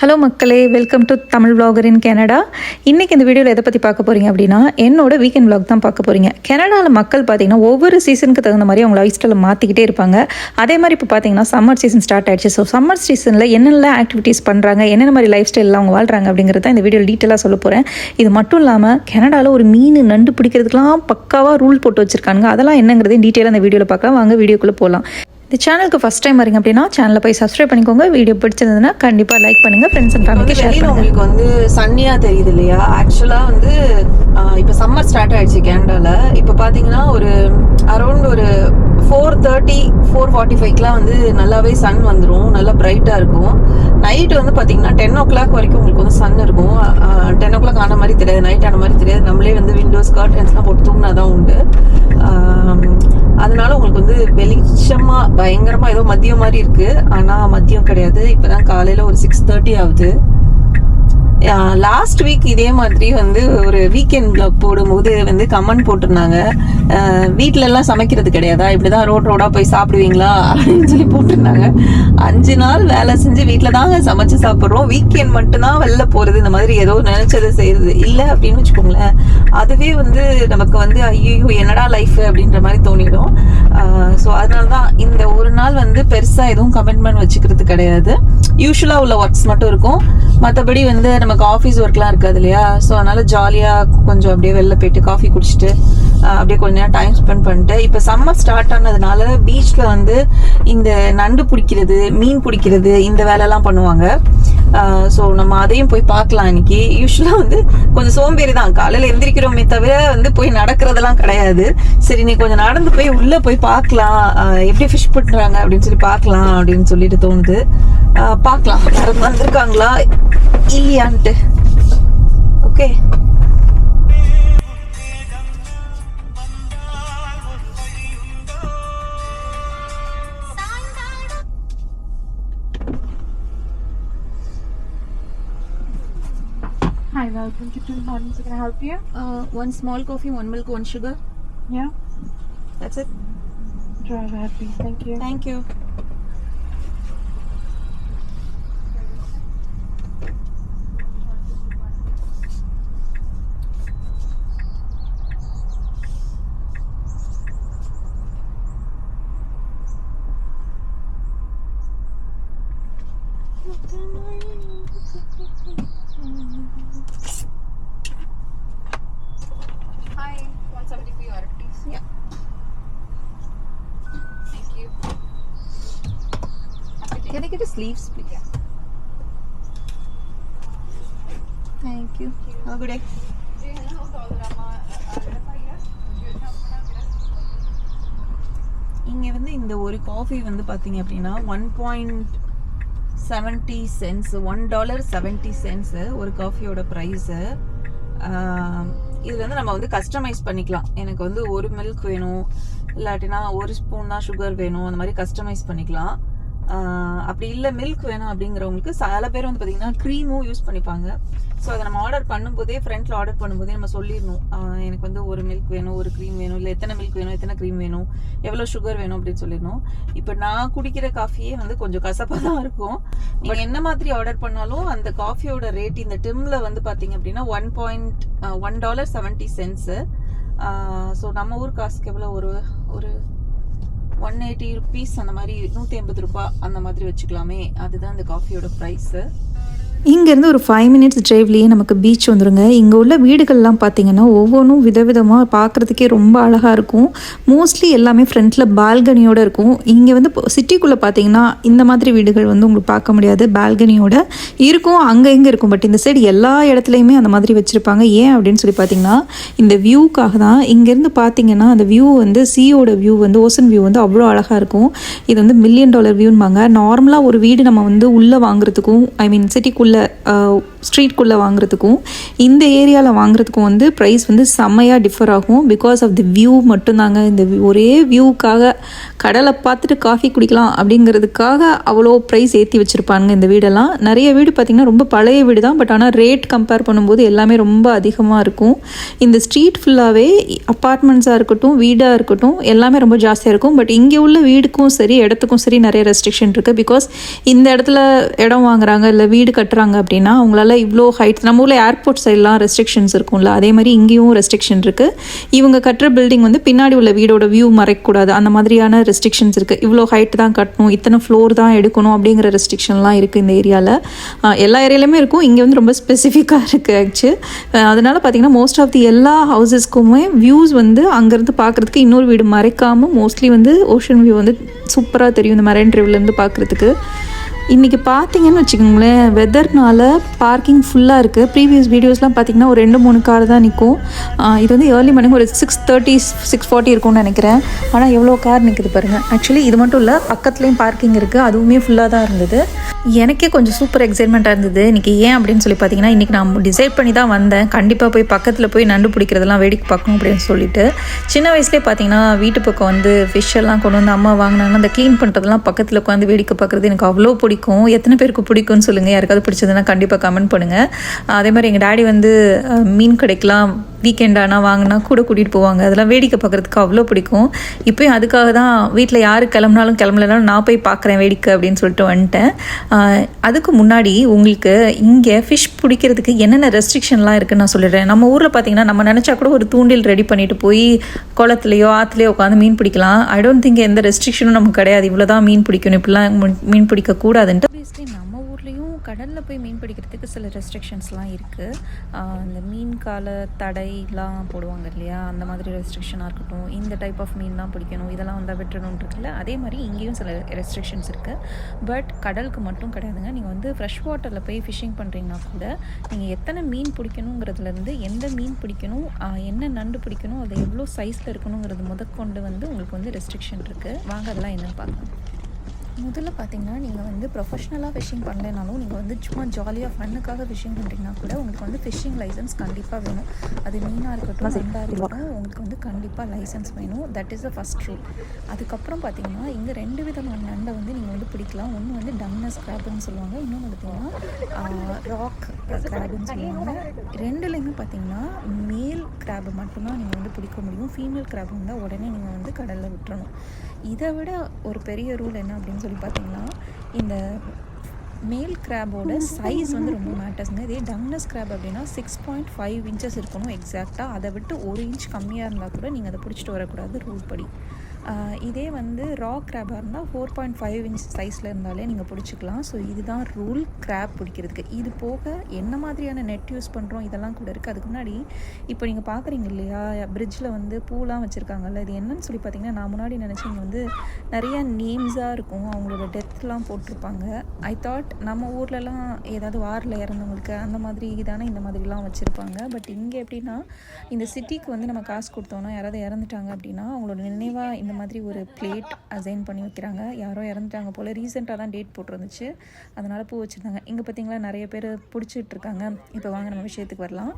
Hello மக்களே. Welcome to Tamil vlogger in Canada இன்றைக்கி இந்த வீடியோவில் எதை பற்றி பார்க்க போகிறீங்க அப்படின்னா என்னோட வீக்கெண்ட் விளாக் தான் பார்க்க போகிறீங்க கனடாவில் மக்கள் பார்த்தீங்கன்னா ஒவ்வொரு சீசனுக்கு தகுந்த மாதிரி அவங்க லைஃப் ஸ்டைலை மாற்றிக்கிட்டே இருப்பாங்க. அதே மாதிரி இப்போ பார்த்தீங்கன்னா சம்மர் சீசன் ஸ்டார்ட் ஆயிடுச்சு. ஸோ சம்மர் சீசனில் என்னென்ன ஆக்டிவிட்டீஸ் பண்ணுறாங்க என்னென்ன மாதிரி லைஃப் ஸ்டைலில் அவங்க வாழ்கிறாங்க அப்படிங்கிறத இந்த வீடியோ டீட்டெயிலாக சொல்ல போகிறேன் இது மட்டும் இல்லாமல் கனடாவில் ஒரு மீன் நண்டு பிடிக்கிறதுக்கெலாம் பக்காவாக ரூல் போட்டு வச்சுருக்காங்க அதெல்லாம் என்னங்கிறதையும் டீட்டெயிலாக அந்த வீடியோவில் பார்க்கலாம். வாங்க வீடியோக்குள்ளே போகலாம் இந்த சேனலுக்கு ஃபஸ்ட் டைம் வரீங்க அப்படின்னா சேனலை போய் சப்ஸ்கிரைப் பண்ணிக்கோங்க. வீடியோ பிடிச்சிருந்ததுன்னா கண்டிப்பாக லைக் பண்ணுங்கள் ஃப்ரெண்ட்ஸ் அண்ட் ஃபேமிலிக்கு ஷேர் பண்ணுங்கள் உங்களுக்கு வந்து சன்னியா தெரியுது இல்லையா? ஆக்சுவலா வந்து இப்ப சம்மர் ஸ்டார்ட் ஆயிடுச்சு கேனடால இப்ப பாத்தீங்கன்னா ஒரு அரௌண்ட் ஒரு ஃபோர் தேர்ட்டி ஃபோர் ஃபார்ட்டி ஃபைவ்க்குலாம் வந்து நல்லாவே சன் வந்துடும் நல்லா பிரைட்டா இருக்கும். நைட் வந்து பாத்தீங்கன்னா டென் ஓ கிளாக் வரைக்கும் உங்களுக்கு வந்து சன் இருக்கும். டென் ஓ கிளாக் ஆன மாதிரி தெரியாது. நைட் ஆன மாதிரி தெரியாது. நம்மளே வந்து விண்டோஸ் கர்டன்ஸ்லாம் போட்டு தூங்கினாதான் உண்டு. ஆம், அதனால உங்களுக்கு வந்து வெளிச்சமா பயங்கரமா ஏதோ மதியம் மாதிரி இருக்கு. ஆனா மதியம் கிடையாது. இப்பதான் காலையில ஒரு சிக்ஸ் தேர்ட்டி ஆகுது. லாஸ்ட் வீக் இதே மாதிரி வந்து ஒரு வீக்கெண்ட் vlog போடும்போது வந்து கமெண்ட் போட்டிருந்தாங்க. வீட்டிலலாம் எல்லாம் சமைக்கிறது கிடையாதா? இப்படிதான் ரோட் ரோடா போய் சாப்பிடுவீங்களா? அப்படின்னு சொல்லி போட்டிருந்தாங்க. அஞ்சு நாள் வேலை செஞ்சு வீட்டில் தாங்க சமைச்சு சாப்பிட்றோம். வீக்கெண்ட் மட்டும்தான் வெளில போறது. இந்த மாதிரி ஏதோ நினைச்சதை செய்யறது இல்லை அப்படின்னு வச்சுக்கோங்களேன். அதுவே வந்து நமக்கு வந்து ஐயோ என்னடா லைஃப் அப்படின்ற மாதிரி தோணிடும். ஸோ அதனால தான் இந்த ஒரு நாள் வந்து பெருசா எதுவும் கமெண்ட்மெண்ட் வச்சுக்கிறது கிடையாது. யூஸ்வலாக உள்ள ஒர்க்ஸ் மட்டும் இருக்கும். மற்றபடி வந்து நமக்கு ஆஃபீஸ் ஒர்க்லாம் இருக்காது இல்லையா? ஸோ அதனால ஜாலியாக கொஞ்சம் அப்படியே வெளில போயிட்டு காஃபி குடிச்சிட்டு அப்படியே கொஞ்ச நேரம் டைம் ஸ்பெண்ட் பண்ணிட்டு இப்போ சம்மர் ஸ்டார்ட் ஆனதுனால பீச்சில் வந்து இந்த நண்டு பிடிக்கிறது மீன் பிடிக்கிறது இந்த வேலைலாம் பண்ணுவாங்க. ஸோ நம்ம அதையும் போய் பார்க்கலாம் இன்னைக்கு. யூஸ்வலாக வந்து கொஞ்சம் சோம்பேறி தான். காலையில் எந்திரிக்கிறோமே தவிர வந்து போய் நடக்கிறதெல்லாம் கிடையாது. சரி நீ கொஞ்சம் நடந்து போய் உள்ளே போய் பார்க்கலாம். எப்படி ஃபிஷ் பண்ணுறாங்க அப்படின்னு சொல்லி பார்க்கலாம் அப்படின்னு சொல்லிட்டு தோணுது. பார்க்கலாம் யாரும் வந்திருக்காங்களா இல்லையான்ட்டு okay Hi, welcome to Two Mornings. Can I help you? One small coffee one milk one sugar Yeah. That's it Drive ahead, please. Thank you. Thank you Hi, Can I get a sleeves, please? Yeah. Thank you. Have a good day. இங்கே வந்து இந்த ஒரு coffee வந்து பார்த்தீங்க அப்படின்னா one point seventy cents one dollar seventy cents ஒரு காஃபியோட price இதில் வந்து நம்ம வந்து கஸ்டமைஸ் பண்ணிக்கலாம் எனக்கு வந்து ஒரு மில்க் வேணும் இல்லாட்டினா ஒரு ஸ்பூன் தான் சுகர் வேணும் அந்த மாதிரி கஸ்டமைஸ் பண்ணிக்கலாம் அப்படி இல்லை மில்க் வேணும் அப்படிங்கிறவங்களுக்கு சில பேர் வந்து பார்த்தீங்கன்னா க்ரீமும் யூஸ் பண்ணிப்பாங்க. ஸோ அதை நம்ம ஆர்டர் பண்ணும்போதே ஃப்ரண்ட்டில் ஆர்டர் பண்ணும்போதே நம்ம சொல்லிடணும். எனக்கு வந்து ஒரு மில்க் வேணும் ஒரு க்ரீம் வேணும் இல்லை எத்தனை மில்க் வேணும் எத்தனை க்ரீம் வேணும் எவ்வளோ சுகர் வேணும் அப்படின்னு சொல்லிடணும். இப்போ நான் குடிக்கிற காஃபியே வந்து கொஞ்சம் கசப்பாக தான் இருக்கும். நீங்கள் என்ன மாதிரி ஆர்டர் பண்ணாலும் அந்த காஃபியோட ரேட் இந்த டிம்ல வந்து பார்த்தீங்க அப்படின்னா one point one dollar seventy cents so நம்ம ஊர் காசுக்கு எவ்வளோ ஒரு ஒரு ஒன் எயிட்டி ருபீஸ் அந்த மாதிரி நூற்றி ஐம்பது ரூபாய் அந்த மாதிரி வச்சுக்கலாமே. அதுதான் இந்த காஃபியோட ப்ரைஸு இங்கேருந்து ஒரு ஃபைவ் மினிட்ஸ் ட்ரைவ்லேயே நமக்கு பீச் வந்துருங்க. இங்கே உள்ள வீடுகள்லாம் பார்த்தீங்கன்னா ஒவ்வொன்றும் விதவிதமாக பார்க்குறதுக்கே ரொம்ப அழகாக இருக்கும். மோஸ்ட்லி எல்லாமே ஃப்ரண்ட்டில் பால்கனியோட இருக்கும். இங்கே வந்து சிட்டிக்குள்ளே பார்த்தீங்கன்னா இந்த மாதிரி வீடுகள் வந்து உங்களுக்கு பார்க்க முடியாது. பால்கனியோட இருக்கும் அங்கே இங்கே இருக்கும். பட் இந்த சைடு எல்லா இடத்துலையுமே அந்த மாதிரி வச்சுருப்பாங்க. ஏன் அப்படின்னு சொல்லி பார்த்தீங்கன்னா இந்த வியூக்காக தான் இங்கேருந்து பார்த்தீங்கன்னா அந்த வியூ வந்து சீயோட வியூ வந்து ஓசன் வியூ வந்து அவ்வளோ அழகாக இருக்கும். இது வந்து மில்லியன் டாலர் வியூன்பாங்க நார்மலாக ஒரு வீடு நம்ம வந்து உள்ளே வாங்குறதுக்கும் ஐ மீன் சிட்டிக்குள்ளே ஸ்ட்ரீட்குள்ளே வாங்குறதுக்கும் இந்த ஏரியாவில் வாங்குறதுக்கும் வந்து ப்ரைஸ் வந்து செம்மையாக டிஃபர் ஆகும். பிகாஸ் ஆஃப் தி வியூ மட்டும்தாங்க. இந்த ஒரே வியூக்காக கடலை பார்த்துட்டு காஃபி குடிக்கலாம் அப்படிங்கிறதுக்காக அவ்வளோ ப்ரைஸ் ஏற்றி வச்சுருப்பாங்க இந்த வீடெல்லாம். நிறைய வீடு பார்த்திங்கன்னா ரொம்ப பழைய வீடு தான் பட் ஆனால் ரேட் கம்பேர் பண்ணும்போது எல்லாமே ரொம்ப அதிகமாக இருக்கும். இந்த ஸ்ட்ரீட் ஃபுல்லாகவே அப்பார்ட்மெண்ட்ஸாக இருக்கட்டும் வீடாக இருக்கட்டும் எல்லாமே ரொம்ப ஜாஸ்தியாக இருக்கும். பட் இங்கே உள்ள வீடுக்கும் சரி இடத்துக்கும் சரி நிறைய ரெஸ்ட்ரிக்ஷன் இருக்குது பிகாஸ் இந்த இடத்துல இடம் வாங்குறாங்க இல்லை வீடு கட்டுறாங்க இருக்கிறாங்க அப்படின்னா அவங்களால இவ்வளோ ஹைட் நம்ம ஊரில் ஏர்போர்ட் சைட்லாம் ரெஸ்ட்ரிக்ஷன்ஸ் இருக்கும்ல அதே மாதிரி இங்கேயும் ரெஸ்ட்ரிக்ஷன் இருக்குது இவங்க கட்டுற பில்டிங் வந்து பின்னாடி உள்ள வீடோட வியூ மறைக்கக்கூடாது. அந்த மாதிரியான ரெஸ்ட்ரிக்ஷன்ஸ் இருக்குது இவ்வளோ ஹைட் தான் கட்டணும் இத்தனை ஃப்ளோர் தான் எடுக்கணும் அப்படிங்கிற ரெஸ்ட்ரிக்ஷன்லாம் இருக்குது இந்த ஏரியாவில் எல்லா ஏரியாலையுமே இருக்கும். இங்கே வந்து ரொம்ப ஸ்பெசிஃபிக்காக இருக்குது ஆக்சுவலி அதனால் பார்த்தீங்கன்னா மோஸ்ட் ஆஃப் தி எல்லா ஹவுசஸ்க்குமே வியூஸ் வந்து அங்கேருந்து பார்க்குறதுக்கு இன்னொரு வீடு மறைக்காமல் மோஸ்ட்லி வந்து ஓஷன் வியூ வந்து சூப்பராக தெரியும். இந்த மரைன் ட்ரைவ்லேருந்து பார்க்குறதுக்கு இன்றைக்கி பார்த்தீங்கன்னு வச்சுக்கோங்களேன் வெதர்னால பார்க்கிங் ஃபுல்லாக இருக்குது ப்ரீவியஸ் வீடியோஸ்லாம் பார்த்தீங்கன்னா ஒரு ரெண்டு மூணு கார் தான் நிற்கும் இது வந்து ஏர்லி மார்னிங் ஒரு சிக்ஸ் தேர்ட்டி சிக்ஸ் ஃபார்ட்டி இருக்கும்னு நினைக்கிறேன். ஆனால் எவ்வளோ கார் நிற்குது பாருங்கள் ஆக்சுவலி இது மட்டும் இல்லை பக்கத்துலேயும் பார்க்கிங் இருக்குது அதுவுமே ஃபுல்லாக தான் இருந்தது. எனக்கே கொஞ்சம் சூப்பர் எக்ஸைட்மெண்ட்டாக இருந்தது. இன்றைக்கி ஏன் அப்படின்னு சொல்லி பார்த்தீங்கன்னா இன்றைக்கி நான் டிசைட் பண்ணி தான் வந்தேன். கண்டிப்பாக போய் பக்கத்தில் போய் நண்டு பிடிக்கிறதெல்லாம் வேடிக்கை பார்க்கணும் அப்படின்னு சொல்லிட்டு. சின்ன வயசுலேயே பார்த்தீங்கன்னா வீட்டு பக்கம் வந்து ஃபிஷ் எல்லாம் கொண்டு வந்து அம்மா வாங்கினாங்கன்னா அந்த க்ளீன் பண்ணுறதெல்லாம் பக்கத்தில் உட்காந்து வேடிக்கை பார்க்குறது எனக்கு அவ்வளோ பிடிக்கும். எத்தனை பேருக்கு பிடிக்கும்னு சொல்லுங்கள் யாருக்காவது பிடிச்சதுன்னா கண்டிப்பாக கமெண்ட் பண்ணுங்கள் அதே மாதிரி எங்கள் டாடி வந்து மீன் கிடைக்கலாம் வீக்கெண்ட் ஆனால் வாங்கினா கூட கூட்டிகிட்டு போவாங்க. அதெல்லாம் வேடிக்கை பார்க்குறதுக்கு அவ்வளோ பிடிக்கும். இப்போயும் அதுக்காக தான் வீட்டில் யார் கிளம்புனாலும் கிளம்பலனாலும் நான் போய் பார்க்குறேன் வேடிக்கை அப்படின்னு சொல்லிட்டு வந்துட்டேன். அதுக்கு முன்னாடி உங்களுக்கு இங்கே ஃபிஷ் பிடிக்கிறதுக்கு என்னென்ன ரெஸ்ட்ரிக்ஷன்லாம் இருக்குன்னு நான் சொல்லிடுறேன். நம்ம ஊரில் பார்த்தீங்கன்னா நம்ம நினச்சா கூட ஒரு தூண்டில் ரெடி பண்ணிட்டு போய் குளத்துலையோ ஆற்றுலையோ உட்காந்து மீன் பிடிக்கலாம். ஐ டோன்ட் திங்க் எந்த ரெஸ்ட்ரிக்ஷனும் நமக்கு கிடையாது. இவ்வளோ தான் மீன் பிடிக்கணும். இப்படிலாம் மீன் மீன் பிடிக்கக்கூடாதுன்ட்டு நம்ம கடலில் போய் மீன் பிடிக்கிறதுக்கு சில ரெஸ்ட்ரிக்ஷன்ஸ்லாம் இருக்குது இந்த மீன் கால தடைலாம் போடுவாங்க இல்லையா? அந்த மாதிரி ரெஸ்ட்ரிக்ஷனாக இருக்கட்டும். இந்த டைப் ஆஃப் மீன் தான் பிடிக்கணும். இதெல்லாம் வந்தால் விட்டுறணும்னு இருக்குல்ல? அதே மாதிரி இங்கேயும் சில ரெஸ்ட்ரிக்ஷன்ஸ் இருக்குது பட் கடலுக்கு மட்டும் கிடையாதுங்க. நீங்கள் வந்து ஃப்ரெஷ் வாட்டரில் போய் ஃபிஷிங் பண்ணுறீங்கன்னா கூட நீங்கள் எத்தனை மீன் பிடிக்கணுங்கிறதுலேருந்து எந்த மீன் பிடிக்கணும் என்ன நண்டு பிடிக்கணும் அது எவ்வளோ சைஸில் இருக்கணுங்கிறது முதற்கொண்டு வந்து உங்களுக்கு வந்து ரெஸ்ட்ரிக்ஷன் இருக்குது வாங்க அதெல்லாம் என்னென்னு பார்க்கலாம். முதல்ல பார்த்தீங்கன்னா நீங்கள் வந்து ப்ரொஃபஷ்னலாக ஃபிஷிங் பண்ணலைனாலும் நீங்கள் வந்து சும்மா ஜாலியாக ஃபன்னுக்காக ஃபிஷிங் பண்ணுறீங்கன்னா கூட உங்களுக்கு வந்து ஃபிஷிங் லைசன்ஸ் கண்டிப்பாக வேணும். அது மீனாக இருக்கட்டும் நண்டாக இருக்கட்டும் உங்களுக்கு வந்து கண்டிப்பாக லைசன்ஸ் வேணும். That is the first rule அதுக்கப்புறம் பார்த்தீங்கன்னா இங்கே ரெண்டு விதமான நண்டை வந்து நீங்கள் வந்து பிடிக்கலாம். ஒன்று வந்து டம்னஸ் கிராப்னு சொல்லுவாங்க. இன்னொன்று பார்த்தீங்கன்னா ராக் கிராப்னு சொல்லுவாங்க. ரெண்டுலேயுமே பார்த்தீங்கன்னா மேல் கிராப் மட்டும்தான் நீங்கள் வந்து பிடிக்க முடியும். ஃபீமேல் கிராப் இருந்தால் உடனே நீங்கள் வந்து கடலில் விட்டுறணும். இதை விட ஒரு பெரிய ரூல் என்ன அப்படின்னு சொல்லி பார்த்தீங்கன்னா இந்த மேல் கிராபோட சைஸ் வந்து ரொம்ப மேட்டர்ஸுங்க இதே டங்னஸ் கிராப் அப்படின்னா சிக்ஸ் பாயிண்ட் ஃபைவ் இன்ச்சஸ் இருக்கணும் எக்ஸாக்டாக அதை விட்டு ஒரு இன்ச் கம்மியாக இருந்தால் கூட நீங்கள் அதை பிடிச்சிட்டு வரக்கூடாது ரூல் படி. இதே வந்து ரா கிராபாக இருந்தால் ஃபோர் பாயிண்ட் ஃபைவ் இன்ச் சைஸில் இருந்தாலே நீங்கள் பிடிச்சிக்கலாம். ஸோ இதுதான் ரூல் கிராப் பிடிக்கிறதுக்கு. இது போக என்ன மாதிரியான நெட் யூஸ் பண்ணுறோம் இதெல்லாம் கூட இருக்குது அதுக்கு முன்னாடி இப்போ நீங்கள் பார்க்குறீங்க இல்லையா? பிரிட்ஜில் வந்து பூலாம் வச்சுருக்காங்கல்ல. இது என்னன்னு சொல்லி பார்த்தீங்கன்னா நான் முன்னாடி நினச்சேன் இங்கே வந்து நிறையா நேம்ஸாக இருக்கும். அவங்களோட டெத்லாம் போட்டிருப்பாங்க. ஐ தாட் நம்ம ஊர்லலாம் ஏதாவது வாரில் இறந்தவங்களுக்கு அந்த மாதிரி தானே இந்த மாதிரிலாம் வச்சுருப்பாங்க. பட் இங்கே எப்படின்னா இந்த சிட்டிக்கு வந்து நம்ம காசு கொடுத்தோன்னா யாராவது இறந்துட்டாங்க அப்படின்னா அவங்களோட நினைவாக இந்த மாதிரி ஒரு பிளேட் அசைன் பண்ணி வைக்கிறாங்க. யாரோ இறந்துட்டாங்க போல். ரீசெண்டாக தான் டேட் போட்டிருந்துச்சு. அதனால் பூ வச்சுருந்தாங்க. இங்கே பார்த்தீங்களா நிறைய பேர் பிடிச்சிட்டு இருக்காங்க. இப்போ வாங்க நம்ம விஷயத்துக்கு வரலாம்.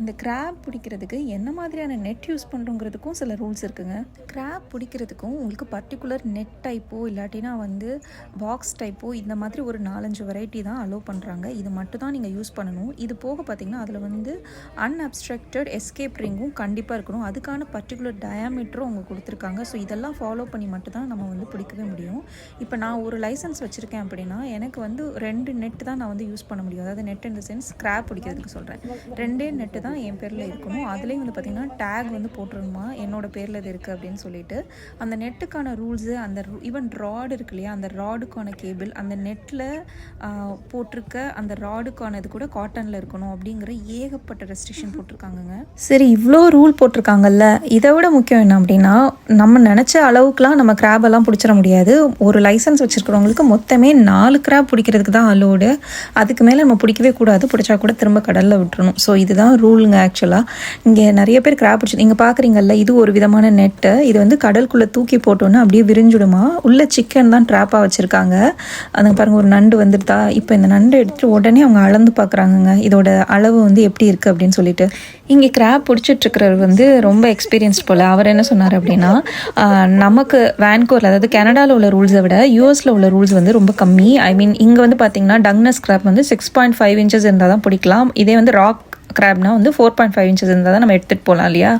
இந்த கிராப் பிடிக்கிறதுக்கு என்ன மாதிரியான நெட் யூஸ் பண்ணுறோங்கிறதுக்கும் சில ரூல்ஸ் இருக்குங்க. கிராப் பிடிக்கிறதுக்கும் உங்களுக்கு பர்டிகுலர் நெட் டைப்போ இல்லாட்டினா வந்து பாக்ஸ் டைப்போ இந்த மாதிரி ஒரு நாலஞ்சு வெரைட்டி தான் அலோவ் பண்ணுறாங்க இது மட்டும் தான் நீங்கள் யூஸ் பண்ணணும். இது போக பார்த்தீங்கன்னா அதில் வந்து அன்அப்ஸ்ட்ரக்டட் எஸ்கேப் ரிங்கும் கண்டிப்பாக இருக்கணும். அதுக்கான பர்டிகுலர் டயாமீட்டரும் அவங்க கொடுத்துருக்காங்க. ஸோ இதெல்லாம் ஃபாலோ பண்ணி மட்டும்தான் நம்ம வந்து பிடிக்கவே முடியும். இப்போ நான் ஒரு லைசன்ஸ் வச்சுருக்கேன் அப்படின்னா எனக்கு வந்து ரெண்டு நெட் தான் நான் வந்து யூஸ் பண்ண முடியும். அதாவது நெட் இந்த சென்ஸ் ஸ்க்ராப் பிடிக்கிறதுக்கு சொல்கிறேன் ரெண்டே நெட்டு தான் என் பேரில் இருக்கணும். அதுலேயும் வந்து பார்த்திங்கன்னா டேக் வந்து போட்டுருணுமா என்னோட பேரில் இது இருக்குது அப்படின்னு சொல்லிட்டு அந்த நெட்டுக்கான ரூல்ஸு அந்த ஈவன் ராடு இருக்கு இல்லையா? அந்த ராடுக்கான கேபிள் அந்த நெட்டில் போட்டிருக்க அந்த ராடுக்கான இது கூட காட்டனில் இருக்கணும் அப்படிங்கிற ஏகப்பட்ட ரெஸ்ட்ரிக்ஷன் போட்டிருக்காங்கங்க. சரி இவ்வளோ ரூல் போட்டிருக்காங்கல்ல. இதை விட முக்கியம் என்ன அப்படின்னா நம்ம நினச்ச அளவுக்குலாம் நம்ம கிராபெல்லாம் எல்லாம் பிடிச்சிட முடியாது. ஒரு லைசன்ஸ் வச்சுருக்கிறவங்களுக்கு மொத்தமே நாலு கிராப் பிடிக்கிறதுக்கு தான் அலோடு அதுக்கு மேலே நம்ம பிடிக்கவே கூடாது. பிடிச்சா கூட திரும்ப கடலில் விட்டுறணும். ஸோ இதுதான் ரூலுங்க ஆக்சுவலாக இங்கே நிறைய பேர் கிராப் பிடிச்சி நீங்கள் பார்க்குறீங்கல்ல இது ஒரு விதமான நெட்டு இது வந்து கடலுக்குள்ளே தூக்கி போட்டோன்னு அப்படியே விரிஞ்சுடுமா? உள்ள சிக்கன் தான் ட்ராப்பாக வச்சுருக்காங்க. அதுங்க பாருங்கள் ஒரு நண்டு வந்துருதா இப்போ இந்த நண்டை எடுத்துகிட்டு உடனே அவங்க அளந்து பார்க்குறாங்கங்க இதோட அளவு வந்து எப்படி இருக்குது அப்படின்னு சொல்லிட்டு. இங்கே கிராப் பிடிச்சிட்ருக்கிறவர் வந்து ரொம்ப எக்ஸ்பீரியன்ஸ் போல். அவர் என்ன சொன்னார் அப்படின்னா நமக்கு வேன்கோரில் அதாவது கனடாவில் உள்ள ரூல்ஸை விட யூஎஸில் உள்ள ரூல்ஸ் வந்து ரொம்ப கம்மி. ஐ மீன் இங்கே வந்து பார்த்தீங்கன்னா டங்னஸ் கிராப் வந்து சிக்ஸ் பாயிண்ட் ஃபைவ் இன்ச்சஸ் இருந்தால் தான் பிடிக்கலாம். இதே வந்து ராக் கிராப்னா வந்து ஃபோர் பாயிண்ட் ஃபைவ் இன்ச்சஸ் இருந்தால் தான் நம்ம எடுத்துகிட்டு போகலாம் இல்லையா?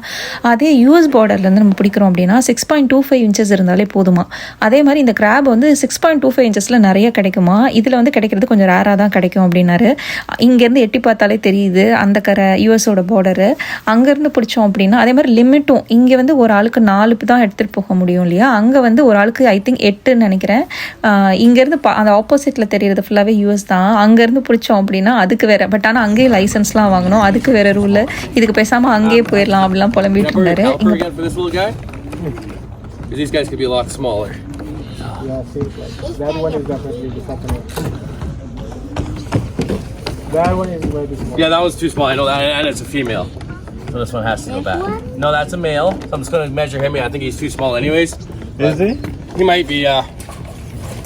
அதே யூஎஸ் பார்டர்லேருந்து நம்ம பிடிக்கிறோம் அப்படின்னா six point two five inches இருந்தாலே போதுமா? அதே மாதிரி இந்த கிராப் வந்து சிக்ஸ் பாயிண்ட் டூ ஃபைவ் இன்ச்சஸில் நிறைய கிடைக்குமா? இதில் வந்து கிடைக்கிறது கொஞ்சம் ரேராக தான் கிடைக்கும் அப்படின்னாரு. இங்கேருந்து எட்டி பார்த்தாலே தெரியுது அந்த கரை யூஎஸோட பார்டரு அங்கேருந்து பிடிச்சோம் அப்படின்னா அதே மாதிரி லிமிட்டும் இங்கே வந்து ஒரு ஆளுக்கு நாலு தான் எடுத்துகிட்டு போக முடியும் இல்லையா? அங்கே வந்து ஒரு ஆளுக்கு ஐ திங்க் எட்டுன்னு நினைக்கிறேன். இங்கேருந்து பா அந்த ஆப்போசிட்டில் தெரிகிறது ஃபுல்லாகவே யூஎஸ் தான். அங்கேருந்து பிடிச்சோம் அப்படின்னா அதுக்கு வேறு. பட் ஆனால் அங்கேயே லைசன்ஸ்லாம் வாங்கணும். அதுக்கு வேற ரூல் இதுக்கு பேசாமல் அங்கேயே போயிடலாம் அப்படிலாம் புலம்பிட்டு Number இருந்தாரு caliper again for this little guy? Because these guys could be a lot smaller. Yeah, seems like that one is definitely the second one. That one is way too small. Yeah, that one's too small. I know that, and it's a female. So this one has to go back. No, that's a male. So I'm just gonna measure him. I think he's too small, anyways. Is he? He might be, uh.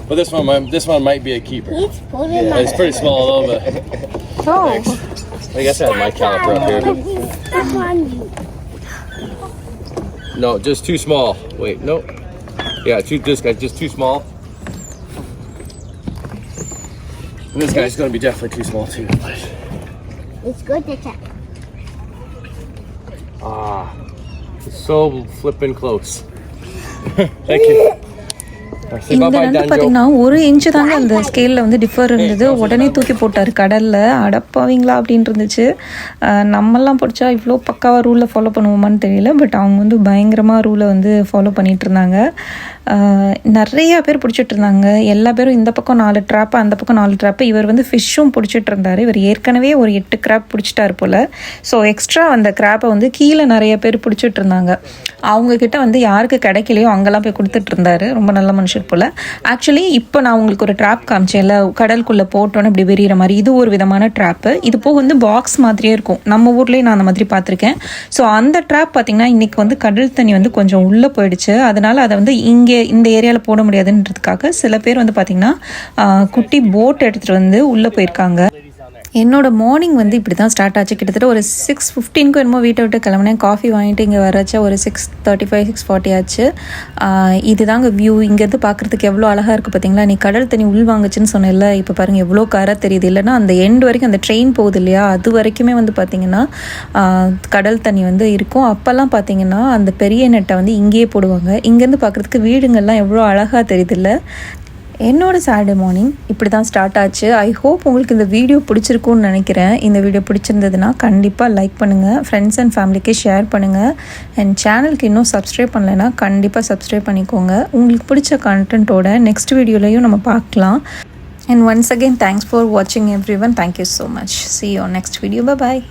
But this one, might, this one might be a keeper. He's pulling But my it's pretty small though. But Oh. I guess I have my caliper up here. Step on you. No, just too small. Wait, no. Yeah, too. This guy's just too small. And this guy's gonna be definitely too small too. It's good to check. ah, it's so flipping close. Thank you. இந்த Danjo. பார்த்தீங்கன்னா ஒரு inch தாங்க அந்த ஸ்கேலில் வந்து differ இருந்தது. உடனே தூக்கி போட்டார். கடலில். அடப்பாவீங்களா அப்படின்னு இருந்துச்சு. நம்மெல்லாம் பிடிச்சா இவ்வளோ பக்காவாக ரூலை ஃபாலோ பண்ணுவோமான்னு தெரியல. பட் அவங்க வந்து பயங்கரமாக ரூலை வந்து ஃபாலோ பண்ணிட்டு இருந்தாங்க. நிறைய பேர் பிடிச்சிட்டு இருந்தாங்க. எல்லா பேரும் இந்த பக்கம் நாலு ட்ராப்பு அந்த பக்கம் நாலு ட்ராப்பு இவர் வந்து ஃபிஷ்ஷும் பிடிச்சிட்டு இருந்தார். இவர் ஏற்கனவே ஒரு எட்டு கிராப் பிடிச்சிட்டாரு போல். ஸோ எக்ஸ்ட்ரா அந்த கிராப்பை வந்து கீழே நிறைய பேர் பிடிச்சிட்டு இருந்தாங்க. அவங்க கிட்ட வந்து யாருக்கு கிடைக்கலையோ அங்கெல்லாம் போய் கொடுத்துட்டு இருந்தாரு. ரொம்ப நல்ல மனுஷர் போல். ஆக்சுவலி இப்போ நான் உங்களுக்கு ஒரு ட்ராப் காமிச்சேன்ல கடலுக்குள்ளே போட்டோன்னு இப்படி விரிகிற மாதிரி இது ஒரு விதமான ட்ராப்பு இது போக வந்து பாக்ஸ் மாதிரியே இருக்கும். நம்ம ஊர்லேயே நான் அந்த மாதிரி பார்த்துருக்கேன். ஸோ அந்த ட்ராப் பார்த்தீங்கன்னா இன்னைக்கு வந்து கடல் தண்ணி வந்து கொஞ்சம் உள்ளே போயிடுச்சு. அதனால் அதை வந்து இங்கே இந்த ஏரியாவில் போட முடியாதுன்றதுக்காக சில பேர் வந்து பார்த்திங்கன்னா குட்டி போட் எடுத்துகிட்டு வந்து உள்ளே போயிருக்காங்க. என்னோட மார்னிங் வந்து இப்படி தான் ஸ்டார்ட் ஆச்சு. கிட்டத்தட்ட ஒரு சிக்ஸ் ஃபிஃப்டீனுக்கு என்னமோ வீட்டை விட்டு கிளம்புனேன். காஃபி வாங்கிட்டு இங்கே வரச்சா ஒரு six thirty five six forty ஆச்சு இதுதாங்க வியூ இங்கேருந்து பார்க்குறதுக்கு எவ்வளோ அழகாக இருக்குது பார்த்தீங்களா நீ கடல் தண்ணி உள் வாங்குச்சுன்னு சொன்னேன்ல இப்போ பாருங்கள் எவ்வளோ காராக தெரியுது. இல்லைன்னா அந்த எண்ட் வரைக்கும் அந்த ட்ரெயின் போகுது இல்லையா? அது வரைக்குமே வந்து பார்த்திங்கன்னா கடல் தண்ணி வந்து இருக்கும். அப்போல்லாம் பார்த்தீங்கன்னா அந்த பெரிய நெட்டை வந்து இங்கேயே போடுவாங்க. இங்கேருந்து பார்க்குறதுக்கு வீடுங்கள்லாம் எவ்வளோ அழகாக தெரியுது என்னோட சாட்டர்டே மார்னிங் இப்படி தான் ஸ்டார்ட் ஆச்சு. ஐ ஹோப் உங்களுக்கு இந்த வீடியோ பிடிச்சிருக்கும்னு நினைக்கிறேன். இந்த வீடியோ பிடிச்சிருந்ததுன்னா கண்டிப்பாக லைக் பண்ணுங்கள் ஃப்ரெண்ட்ஸ் அண்ட் ஃபேமிலிக்கு ஷேர் பண்ணுங்கள் அண்ட் சேனலுக்கு இன்னும் சப்ஸ்கிரைப் பண்ணலைன்னா கண்டிப்பாக சப்ஸ்கிரைப் பண்ணிக்கோங்க. உங்களுக்கு பிடிச்ச கண்டென்ட்டோட நெக்ஸ்ட் வீடியோலையும் நம்ம பார்க்கலாம். And once again thanks for வாட்சிங் everyone thank you so much see your next video bye